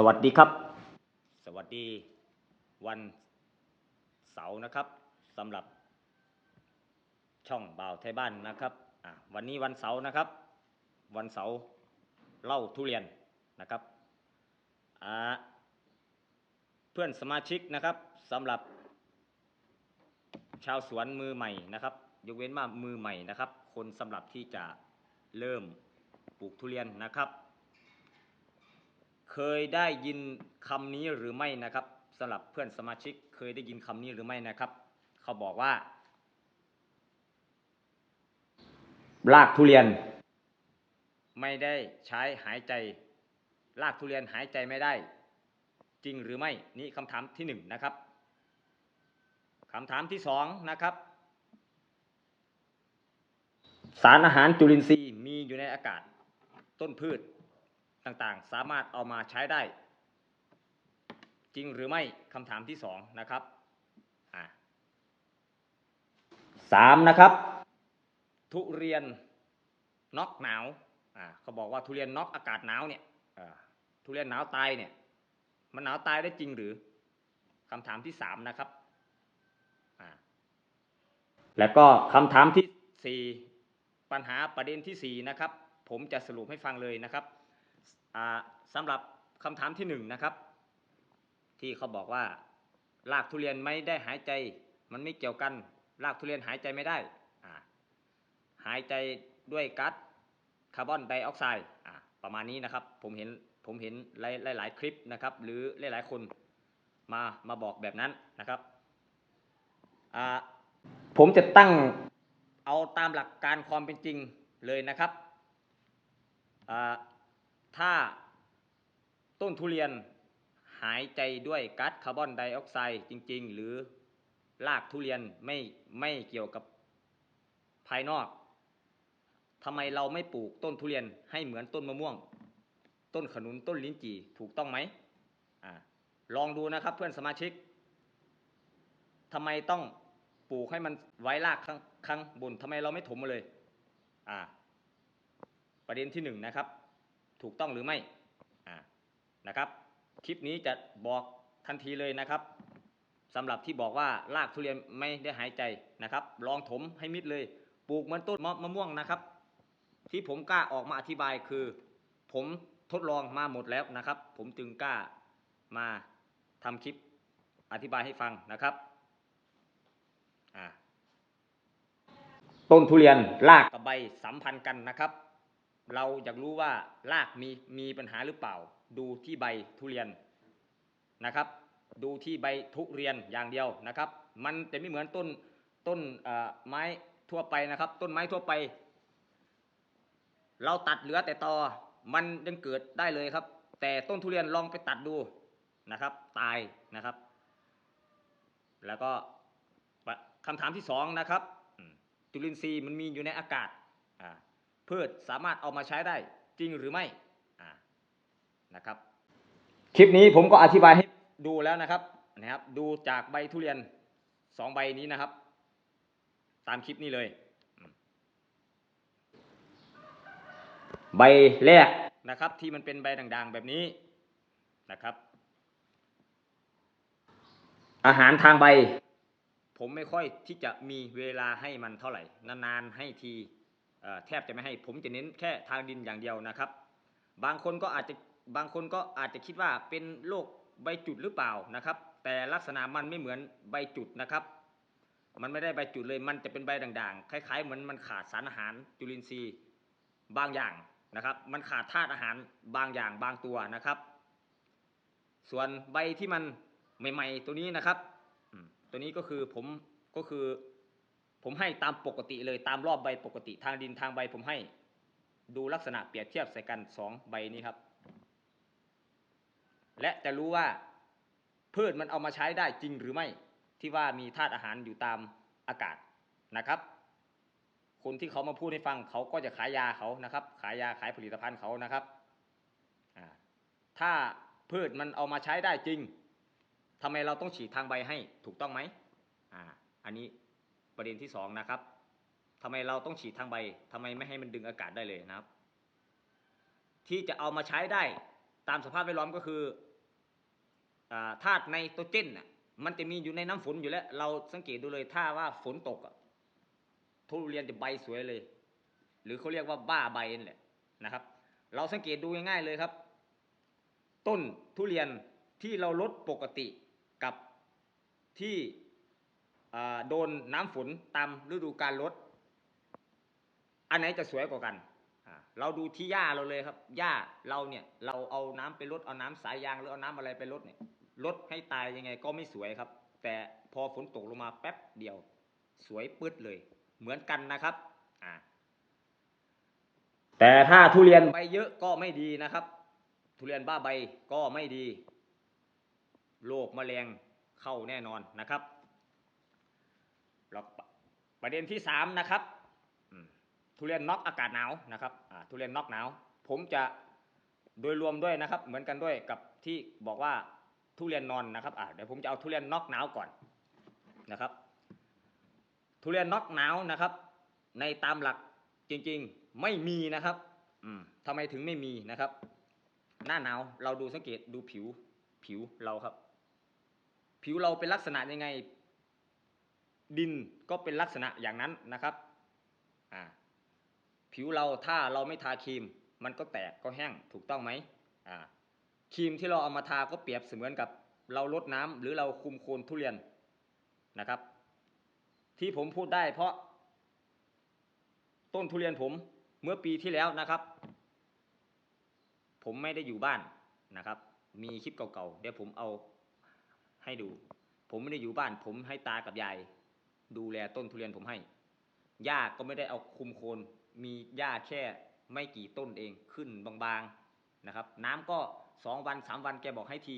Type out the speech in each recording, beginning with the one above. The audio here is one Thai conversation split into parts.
สวัสดีครับ สวัสดีวันเสาร์นะครับสำหรับช่องบ่าวไทยบ้านนะครับวันนี้วันเสาร์นะครับ วันเสาร์เล่าทุเรียนนะครับเพื่อนสมาชิกนะครับสำหรับชาวสวนมือใหม่นะครับ ยกเว้นว่ามือใหม่นะครับ คนสำหรับที่จะเริ่มปลูกทุเรียนนะครับ เคยได้ยินคำนี้หรือไม่นะครับสำหรับเพื่อนสมาชิกเคยได้ยินคำนี้หรือไม่นะครับ เขาบอกว่ารากทุเรียน ไม่ได้ใช้หายใจ รากทุเรียนหายใจไม่ได้ จริงหรือไม่นี่คำถามที่หนึ่งนะครับคำถามที่สองนะครับ สารอาหารจุลินทรีย์มีอยู่ในอากาศ ต้นพืช ต่างๆ สามารถเอามาใช้ได้ จริงหรือไม่คำถามที่สองนะครับสามนะครับ ทุเรียนน็อกหนาวอ่าเขาบอกว่าทุเรียนน็อกอากาศหนาวเนี่ยทุเรียนหนาวตายเนี่ยมันหนาวตายได้จริงหรือคำถามที่สามนะครับอ่าแล้วก็คำถามที่สี่ปัญหาประเด็นที่สี่นะครับ ผมจะสรุปให้ฟังเลยนะครับ สำหรับคำถามที่หนึ่งนะครับ ที่เขาบอกว่า รากทุเรียนไม่ได้หายใจ มันไม่เกี่ยวกัน รากทุเรียนหายใจไม่ได้ หายใจด้วยก๊าซคาร์บอนไดออกไซด์ประมาณนี้นะครับ ผมเห็นผมเห็นหลายหลายๆคลิปนะครับ หรือหลายๆคนมามาบอกแบบนั้นนะครับผมจะตั้งเอาตามหลักการความเป็นจริงเลยนะครับ ถ้าต้นทุเรียนหายใจด้วยก๊าซคาร์บอนไดออกไซด์จริง ๆ หรือรากทุเรียนไม่ไม่เกี่ยวกับภายนอกทำไมเราไม่ปลูกต้นทุเรียนให้เหมือนต้นมะม่วง ต้นขนุนต้นลิ้นจี่ถูกต้องไหมอลองดูนะครับเพื่อนสมาชิกทำไมต้องปลูกให้มันไว้รากข้างข้างบนทำไมเราไม่ถมมาเลย อ่า ประเด็นที่หนึ่งนะครับ ถูกต้องหรือไม่นะครับคลิปนี้จะบอกทันทีเลยนะครับสำหรับที่บอกว่ารากทุเรียนไม่ได้หายใจนะครับ ลองถมให้มิดเลยปลูกเหมือนต้นมะม,ม่วงนะครับ ที่ผมกล้าออกมาอธิบายคือ ผมทดลองมาหมดแล้วนะครับ ผมจึงกล้ามาทำคลิปอธิบายให้ฟังนะครับต้นทุเรียนรากกับใบสัมพันธ์กันนะครับ เราอยากรู้ว่ารากมีมีปัญหาหรือเปล่า ดูที่ใบทุเรียนนะครับ ดูที่ใบทุเรียนอย่างเดียวนะครับ มันจะไม่เหมือนต้นต้นไม้ทั่วไปนะครับ ต้นไม้ทั่วไป เราตัดเหลือแต่ตอมันยังเกิดได้เลยครับ แต่ต้นทุเรียนลองไปตัดดูนะครับ ตายนะครับ แล้วก็คำถามที่สองนะครับ จุลินทรีย์มันมีอยู่ในอากาศอ่า พืชสามารถเอามาใช้ได้จริงหรือไม่นะครับ คลิปนี้ผมก็อธิบายให้ดูแล้วนะครับนะครับ ดูจากใบทุเรียนสองใบนี้นะครับ ตามคลิปนี้เลย ใบแรกนะครับ ที่มันเป็นใบด่างๆแบบนี้นะครับ อาหารทางใบ ผมไม่ค่อยที่จะมีเวลาให้มันเท่าไหร่ นานๆให้ที แทบจะไม่ให้ ผมจะเน้นแค่ทางดินอย่างเดียวนะครับ บางคนก็อาจจะบางคนก็อาจจะคิดว่าเป็นโรคใบจุดหรือเปล่านะครับ แต่ลักษณะมันไม่เหมือนใบจุดนะครับ มันไม่ได้ใบจุดเลยมันจะเป็นใบด่างๆ คล้ายๆเหมือนมันขาดสารอาหารจุลินทรีย์บางอย่างนะครับ มันขาดธาตุอาหารบางอย่างบางตัวนะครับ ส่วนใบที่มันใหม่ ๆ ตัวนี้นะครับ ตัวนี้ก็คือผมก็คือ ผมให้ตามปกติเลยตามรอบใบปกติทางดินทางใบผมให้ ดูลักษณะเปรียบเทียบใส่กันสองใบนี้ครับ และจะรู้ว่าพืชมันเอามาใช้ได้จริงหรือไม่ ที่ว่ามีธาตุอาหารอยู่ตามอากาศนะครับ คนที่เขามาพูดให้ฟังเขาก็จะขายยาเขานะครับ ขายยาขายผลิตภัณฑ์เขานะครับถ้าพืชมันเอามาใช้ได้จริงทำไมเราต้องฉีดทางใบให้ถูกต้องไหมอ่าอันนี้ ประเด็นที่สองนะครับทำไมเราต้องฉีดทางใบทำไมไม่ให้มันดึงอากาศได้เลยนะครับ ที่จะเอามาใช้ได้ตามสภาพแวดล้อมก็คือธาตุไนโตรเจนน่ะมันจะมีอยู่ในน้ำฝนอยู่แล้ว เราสังเกตดูเลยถ้าว่าฝนตกทุเรียนจะใบสวยเลย หรือเขาเรียกว่าบ้าใบนั่นแหละนะครับ เราสังเกตดูง่ายๆเลยครับ ต้นทุเรียนที่เราลดปกติกับที่ โดนน้ำฝนตามฤดูกาลลด อันไหนจะสวยกว่ากัน เราดูที่หญ้าเราเลยครับ หญ้าเราเนี่ยเราเอาน้ำไปลด เอาน้ำสายยางหรือเอาน้ำอะไรไปลดเนี่ยลดให้ตายยังไงก็ไม่สวยครับ แต่พอฝนตกลงมาแป๊บเดียว สวยปื๊ดเลย เหมือนกันนะครับ แต่ถ้าทุเรียนใบเยอะก็ไม่ดีนะครับ ทุเรียนบ้าใบก็ไม่ดี โรคแมลงเข้าแน่นอนนะครับ ประเด็นที่สามนะครับทุเรียนน็อกอากาศหนาวนะครับทุเรียนน็อกหนาว ผมจะโดยรวมด้วยนะครับ เหมือนกันด้วยกับที่บอกว่าทุเรียนนอนนะครับเดี๋ยวผมจะเอาทุเรียนน็อกหนาวก่อนนะครับ ทุเรียนน็อกหนาวนะครับ ในตามหลักจริงๆไม่มีนะครับอืมทำไมถึงไม่มีนะครับ หน้าหนาวเราดูสังเกตดูผิวผิวเราครับ ผิวเราเป็นลักษณะยังไง ดินก็เป็นลักษณะอย่างนั้นนะครับผิวเราถ้าเราไม่ทาครีม มันก็แตกก็แห้งถูกต้องไหมครีมที่เราเอามาทาก็เปรียบเสมือนกับเราลดน้ำหรือเราคุมโคนทุเรียนนะครับ ที่ผมพูดได้เพราะ ต้นทุเรียนผมเมื่อปีที่แล้วนะครับ ผมไม่ได้อยู่บ้านนะครับ มีคลิปเก่าๆเดี๋ยวผมเอาให้ดู ผมไม่ได้อยู่บ้าน ผมให้ตากับยาย ดูแลต้นทุเรียนผมให้ หญ้าก็ไม่ได้เอาคุมโคน มีหญ้าแค่ไม่กี่ต้นเองขึ้นบางๆนะครับ น้ำก็สองวันสามวันแกบอกให้ที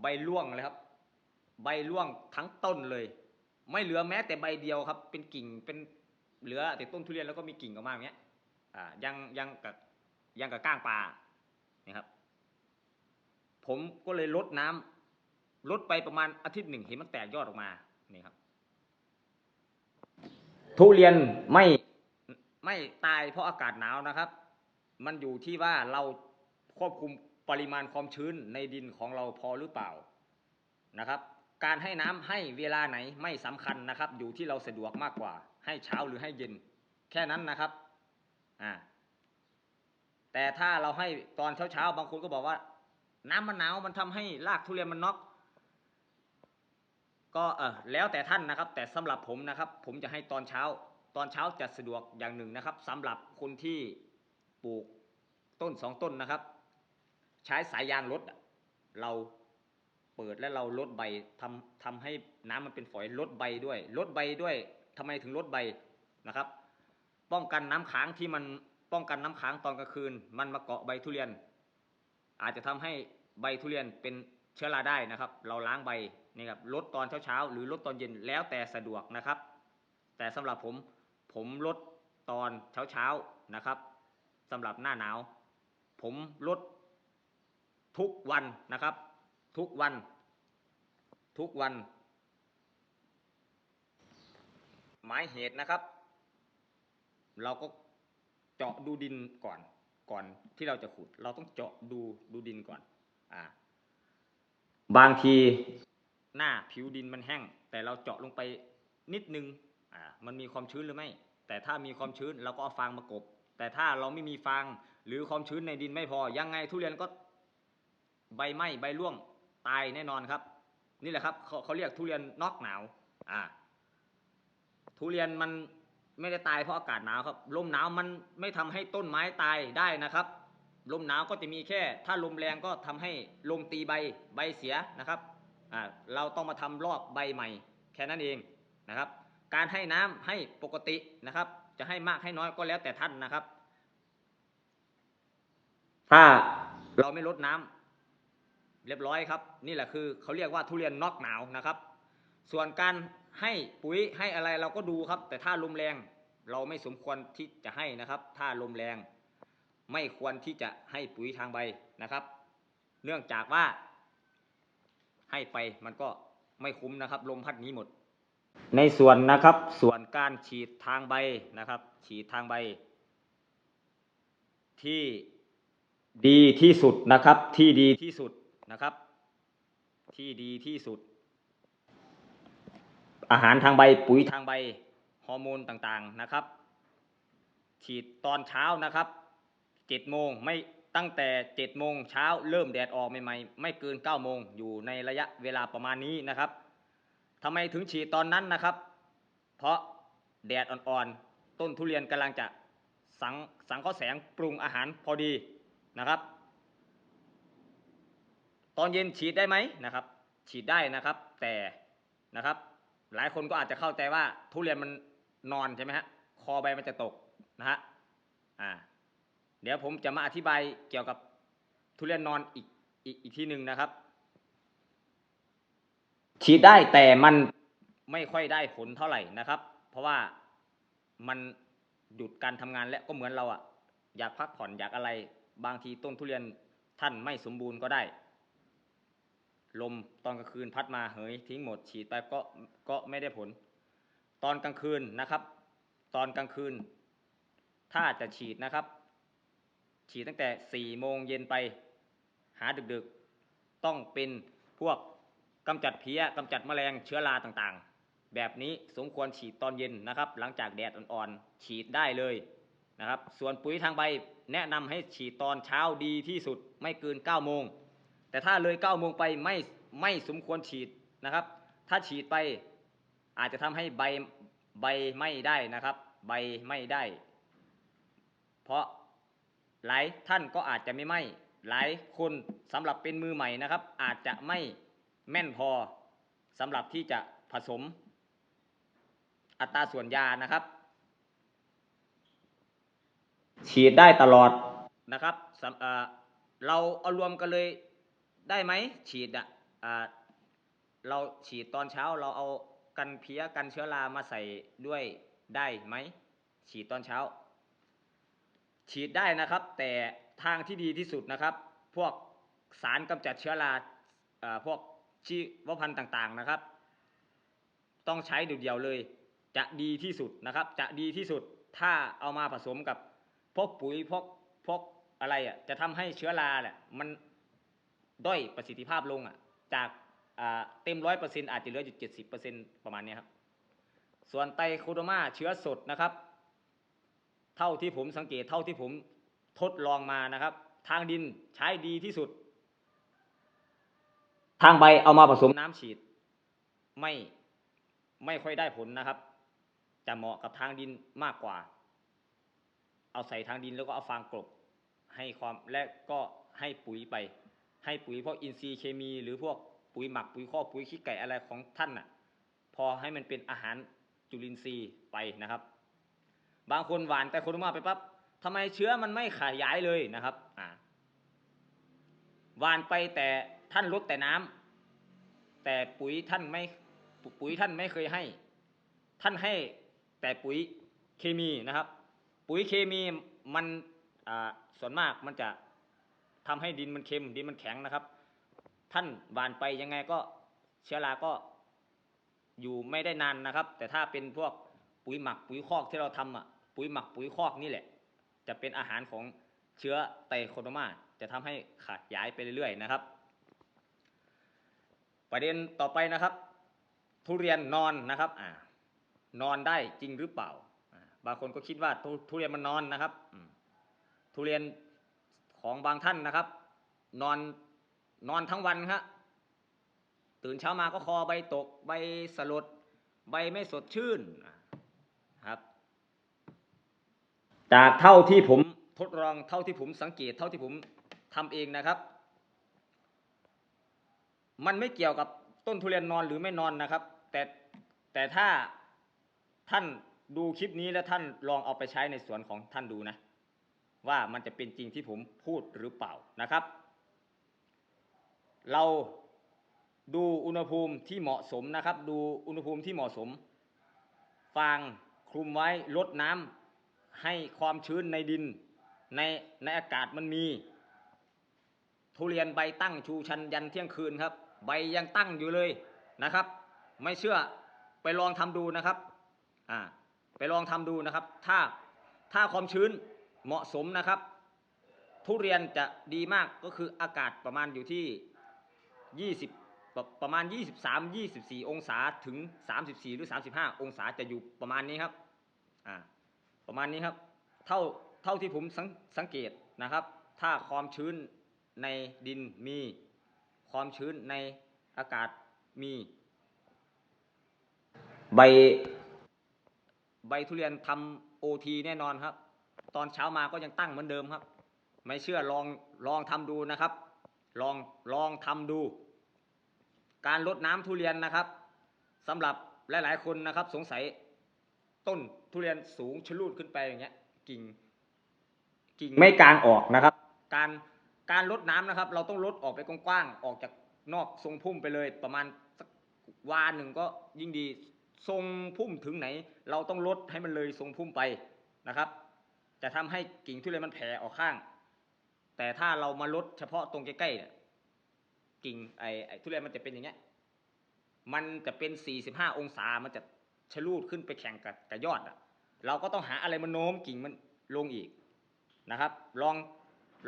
ใบร่วงเลยครับ ใบร่วงทั้งต้นเลย ไม่เหลือแม้แต่ใบเดียวครับ เป็นกิ่งเป็นเหลือแต่ต้นทุเรียนแล้วก็มีกิ่งออกมาอย่างเงี้ยอ่ายังยังกับยังกับก้างปลานี่ครับ ผมก็เลยลดน้ำลดไปประมาณอาทิตย์หนึ่งเห็นมันแตกยอดออกมานี่ครับ ทุเรียนไม่ไม่ตายเพราะอากาศหนาวนะครับ มันอยู่ที่ว่าเราควบคุมปริมาณความชื้นในดินของเราพอหรือเปล่านะครับ การให้น้ำให้เวลาไหนไม่สำคัญนะครับ อยู่ที่เราสะดวกมากกว่า ให้เช้าหรือให้เย็น แค่นั้นนะครับอ่าแต่ถ้าเราให้ตอนเช้าๆบางคนก็บอกว่า น้ำมันหนาวมันทำให้รากทุเรียนมันน็อก ก็เออแล้วแต่ท่านนะครับ แต่สำหรับผมนะครับ ผมจะให้ตอนเช้า ตอนเช้าจะสะดวกอย่างหนึ่งนะครับสำหรับคนที่ปลูกต้นสองต้นนะครับ ใช้สายยางลดเราเปิดและเราลดใบทำทำให้น้ำมันเป็นฝอยลดใบด้วยลดใบด้วยทำไมถึงลดใบนะครับ ป้องกันน้ำค้างที่มันป้องกันน้ำค้างตอนกลางคืน มันมาเกาะใบทุเรียน อาจจะทำให้ใบทุเรียนเป็น เชื้อราได้นะครับ เราล้างใบนี่ครับลดตอนเช้าๆหรือลดตอนเย็นแล้วแต่สะดวกนะครับ แต่สำหรับผมผมลดตอนเช้าๆนะครับสำหรับหน้าหนาว ผมลดทุกวันนะครับ ทุกวัน ทุกวัน หมายเหตุนะครับ เราก็เจาะดูดินก่อนก่อนที่เราจะขุด เราต้องเจาะดูดูดินก่อนอ่า บางทีหน้าผิวดินมันแห้ง แต่เราเจาะลงไปนิดนึงอ่ามันมีความชื้นหรือไม่ แต่ถ้ามีความชื้นเราก็เอาฟางมากบ แต่ถ้าเราไม่มีฟางหรือความชื้นในดินไม่พอ ยังไงทุเรียนก็ใบไหม้ใบร่วงตายแน่นอนครับ นี่แหละครับเขาเขาเรียกทุเรียนนอกหนาวอ่าทุเรียนมันไม่ได้ตายเพราะอากาศหนาวครับลมหนาวมันไม่ทำให้ต้นไม้ตายได้นะครับ ลมหนาวก็จะมีแค่ ถ้าลมแรงก็ทำให้ลมตีใบใบเสียนะครับเราต้องมาทำรอบใบใหม่ แค่นั้นเองนะครับ การให้น้ำให้ปกตินะครับ จะให้มากให้น้อยก็แล้วแต่ท่านนะครับ ถ้าเราไม่ลดน้ำเรียบร้อยครับ นี่แหละคือเขาเรียกว่าทุเรียนนอกหนาวนะครับ ส่วนการให้ปุ๋ยให้อะไรเราก็ดูครับ แต่ถ้าลมแรงเราไม่สมควรที่จะให้นะครับ ถ้าลมแรง ไม่ควรที่จะให้ปุ๋ยทางใบนะครับ เนื่องจากว่า ให้ไปมันก็ไม่คุ้มนะครับลมพัดนี้หมด ในส่วนนะครับส่วนการฉีดทางใบนะครับ ฉีดทางใบ ที่ดีที่สุดนะครับ ที่ดีที่สุดนะครับ ที่ดีที่สุด อาหารทางใบปุ๋ยทางใบฮอร์โมนต่างๆนะครับ ฉีดตอนเช้านะครับ เจ็ดโมงไม่ตั้งแต่เจ็ดโมงเช้าเริ่มแดดออกใหม่ๆ ไม่เกินเก้าโมงอยู่ในระยะเวลาประมาณนี้นะครับทำไมถึงฉีดตอนนั้นนะครับ เพราะแดดอ่อนๆ ต้นทุเรียนกำลังจะสังสังเคราะห์แสงปรุงอาหารพอดีนะครับ ตอนเย็นฉีดได้ไหมนะครับ ฉีดได้นะครับ แต่นะครับ หลายคนก็อาจจะเข้าใจว่าทุเรียนมันนอนใช่ไหมฮะคอใบมันจะตกนะฮะอ่า เดี๋ยวผมจะมาอธิบายเกี่ยวกับทุเรียนนอนอีกอีกอีกทีหนึ่งนะครับ ฉีดได้แต่มันไม่ค่อยได้ผลเท่าไหร่นะครับ เพราะว่ามันหยุดการทำงานและก็เหมือนเราอะอยากพักผ่อนอยากอะไรบางทีต้นทุเรียนท่านไม่สมบูรณ์ก็ได้ ลมตอนกลางคืนพัดมาเหยทิ้งหมดฉีดไปก็ก็ไม่ได้ผล ตอนกลางคืนนะครับ ตอนกลางคืน ถ้าจะฉีดนะครับ ฉีดตั้งแต่สี่โมงเย็นไปหาดึกๆ ต้องเป็นพวกกำจัดเพี้ยกำจัดแมลงเชื้อราต่างๆ แบบนี้สมควรฉีดตอนเย็นนะครับ หลังจากแดดอ่อนๆ ฉีดได้เลยนะครับ ส่วนปุ๋ยทางใบแนะนำให้ฉีดตอนเช้าดีที่สุดไม่เกิน9โมง แต่ถ้าเลย9โมงไปไม่ไม่สมควรฉีดนะครับ ถ้าฉีดไปอาจจะทำให้ใบใบไม่ได้นะครับ ใบไม่ได้ เพราะ หลายท่านก็อาจจะไม่ไหมหลายคนสำหรับเป็นมือใหม่นะครับ อาจจะไม่แม่นพอสำหรับที่จะผสม อัตราส่วนยานะครับ ฉีดได้ตลอดนะครับเเราเอารวมกันเลยได้ไหมฉีดอะอ่าเราฉีดตอนเช้าเราเอากันเพี้ยกันเชื้อรามาใส่ด้วยได้ไหมฉีดตอนเช้า ฉีดได้นะครับ แต่ทางที่ดีที่สุดนะครับ พวกสารกำจัดเชื้อราเอ่อพวกชีวพันธุ์ต่างๆนะครับ ต้องใช้เดียวๆเลย จะดีที่สุดนะครับ จะดีที่สุดถ้าเอามาผสมกับพวกปุ๋ยพวกพวกอะไรอะจะทำให้เชื้อราแหละมันด้อยประสิทธิภาพลงอะจากอ่าเต็มร้อยเปอร์เซ็นอาจจะเหลืออยู่เจ็ดสิบเปอร์เซ็นประมาณนี้ครับส่วนไตโคโดมาเชื้อสดนะครับ เท่าที่ผมสังเกตเท่าที่ผมทดลองมานะครับ ทางดินใช้ดีที่สุด ทางใบเอามาผสมน้ำฉีด ไม่ไม่ค่อยได้ผลนะครับ จะเหมาะกับทางดินมากกว่า เอาใส่ทางดินแล้วก็เอาฟางกลบให้ความและก็ให้ปุ๋ยไป ให้ปุ๋ยพวกอินทรีย์เคมี หรือพวกปุ๋ยหมักปุ๋ยข้อกปุ๋ยขี้ไก่อะไรของท่านน่ะ พอให้มันเป็นอาหารจุลินทรีย์ไปนะครับ บางคนหวานแต่โคโดมาไปปั๊บทำไมเชื้อมันไม่ขยายเลยนะครับอ่าหวานไปแต่ท่านลดแต่น้ำแต่ปุ๋ยท่านไม่ปุ๋ยท่านไม่เคยให้ ท่านให้แต่ปุ๋ยเคมีนะครับ ปุ๋ยเคมีมันอ่าส่วนมากมันจะทำให้ดินมันเค็มดินมันแข็งนะครับ ท่านหวานไปยังไงก็เชื้อราก็อยู่ไม่ได้นานนะครับ แต่ถ้าเป็นพวกปุ๋ยหมักปุ๋ยคอกที่เราทำอะ ปุ๋ยหมักปุ๋ยคอกนี่แหละ จะเป็นอาหารของเชื้อไตโคโดมาจะทำให้ขาดย้ายไปเรื่อยๆนะครับ ประเด็นต่อไปนะครับ ทุเรียนนอนนะครับอ่านอนได้จริงหรือเปล่า บางคนก็คิดว่าทุทุเรียนมันนอนนะครับ ทุเรียนของบางท่านนะครับ นอนนอนทั้งวันครับตื่นเช้ามาก็คอใบตก ใบสลด ใบไม่สดชื่นนะครับ จากเท่าที่ผมทดลองเท่าที่ผมสังเกตเท่าที่ผมทำเองนะครับ มันไม่เกี่ยวกับต้นทุเรียนนอนหรือไม่นอนนะครับ แต่แต่ถ้าท่านดูคลิปนี้แล้วท่านลองเอาไปใช้ในสวนของท่านดูนะ ว่ามันจะเป็นจริงที่ผมพูดหรือเปล่านะครับ เราดูอุณหภูมิที่เหมาะสมนะครับ ดูอุณหภูมิที่เหมาะสม ฟางคลุมไว้ลดน้ำ ให้ความชื้นในดินในในอากาศมันมี ทุเรียนใบตั้งชูชันยันเที่ยงคืนครับ ใบยังตั้งอยู่เลยนะครับ ไม่เชื่อไปลองทำดูนะครับอ่าไปลองทำดูนะครับ ถ้าถ้าความชื้นเหมาะสมนะครับ ทุเรียนจะดีมากก็คืออากาศประมาณอยู่ที่ 20 ประมาณ 23 24 องศาถึง 34 หรือ 35 องศาจะอยู่ประมาณนี้ครับอ่า ประมาณนี้ครับ เท่าเท่าที่ผมสังสังเกตนะครับ ถ้าความชื้นในดินมี ความชื้นในอากาศมี ใบ ใบทุเรียนทำโอทีแน่นอนครับ ตอนเช้ามาก็ยังตั้งเหมือนเดิมครับ ไม่เชื่อลองลองทำดูนะครับ ลองลองทำดู การลดน้ำทุเรียนนะครับสำหรับหลาย ๆ คนนะครับ สงสัยต้น ทุเรียนสูงชะลูดขึ้นไปอย่างเงี้ย กิ่ง กิ่งไม่กลางออกนะครับ การการลดน้ำนะครับ เราต้องลดออกไปกว้างๆออกจากนอกทรงพุ่มไปเลย ประมาณสักวาหนึ่งก็ยิ่งดีทรงพุ่มถึงไหน เราต้องลดให้มันเลยทรงพุ่มไปนะครับ จะทำให้กิ่งทุเรียนมันแผ่ออกข้าง แต่ถ้าเรามาลดเฉพาะตรงใกล้ๆเนี่ยกิ่งไอ้ไอ้ทุเรียนมันจะเป็นอย่างเงี้ยมันจะเป็น 45 องศา มันจะ ชะลูดขึ้นไปแข่งกับกับยอดอะ เราก็ต้องหาอะไรมาโน้มกิ่งมันลงอีกนะครับ ลอง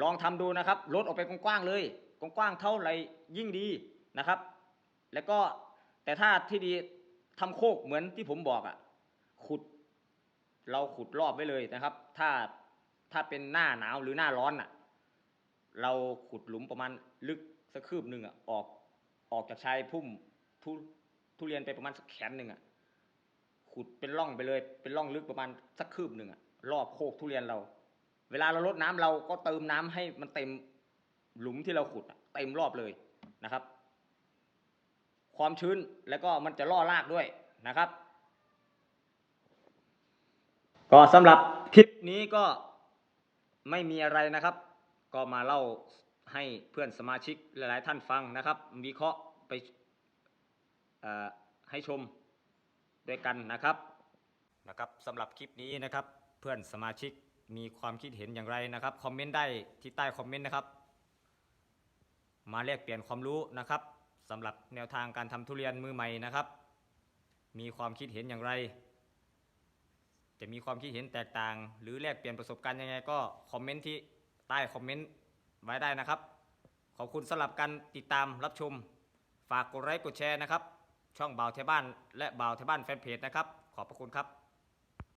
ลองทำดูนะครับลดออกไปกว้างๆเลยกว้างๆเท่าไรยิ่งดีนะครับ แล้วก็แต่ถ้าที่ดีทำโคกเหมือนที่ผมบอกอะขุด เราขุดรอบไว้เลยนะครับ ถ้าถ้าเป็นหน้าหนาวหรือหน้าร้อนอะ เราขุดหลุมประมาณลึกสักคืบหนึ่งอะออกออกจากชายพุ่มทุทุเรียนไปประมาณสักแขนหนึ่งอะ ขุดเป็นร่องไปเลย เป็นร่องลึกประมาณสักคืบหนึ่งอะรอบโคกทุเรียนเรา เวลาเราลดน้ำเราก็เติมน้ำให้มันเต็มหลุมที่เราขุดเต็มรอบเลยนะครับ ความชื้นแล้วก็มันจะล่อรากด้วยนะครับ ก็สำหรับคลิปนี้ก็ไม่มีอะไรนะครับ ก็มาเล่าให้เพื่อนสมาชิกหลาย ๆ ท่านฟังนะครับวิเคราะห์ไปให้ชม ด้วยกันนะครับนะครับสำหรับคลิปนี้นะครับ เพื่อนสมาชิกมีความคิดเห็นอย่างไรนะครับคอมเมนต์ได้ที่ใต้คอมเมนต์นะครับ มาแลกเปลี่ยนความรู้นะครับสำหรับแนวทางการทำทุเรียนมือใหม่นะครับ มีความคิดเห็นอย่างไร จะมีความคิดเห็นแตกต่าง หรือแลกเปลี่ยนประสบการณ์ยังไงก็คอมเมนต์ที่ใต้คอมเมนต์ไว้ได้นะครับ ขอบคุณสำหรับการติดตามรับชม ฝากกดไลค์กดแชร์นะครับ ช่องบ่าวเทยบ้าน และบ่าวเทยบ้านแฟนเพจนะครับ ขอบพระคุณครับ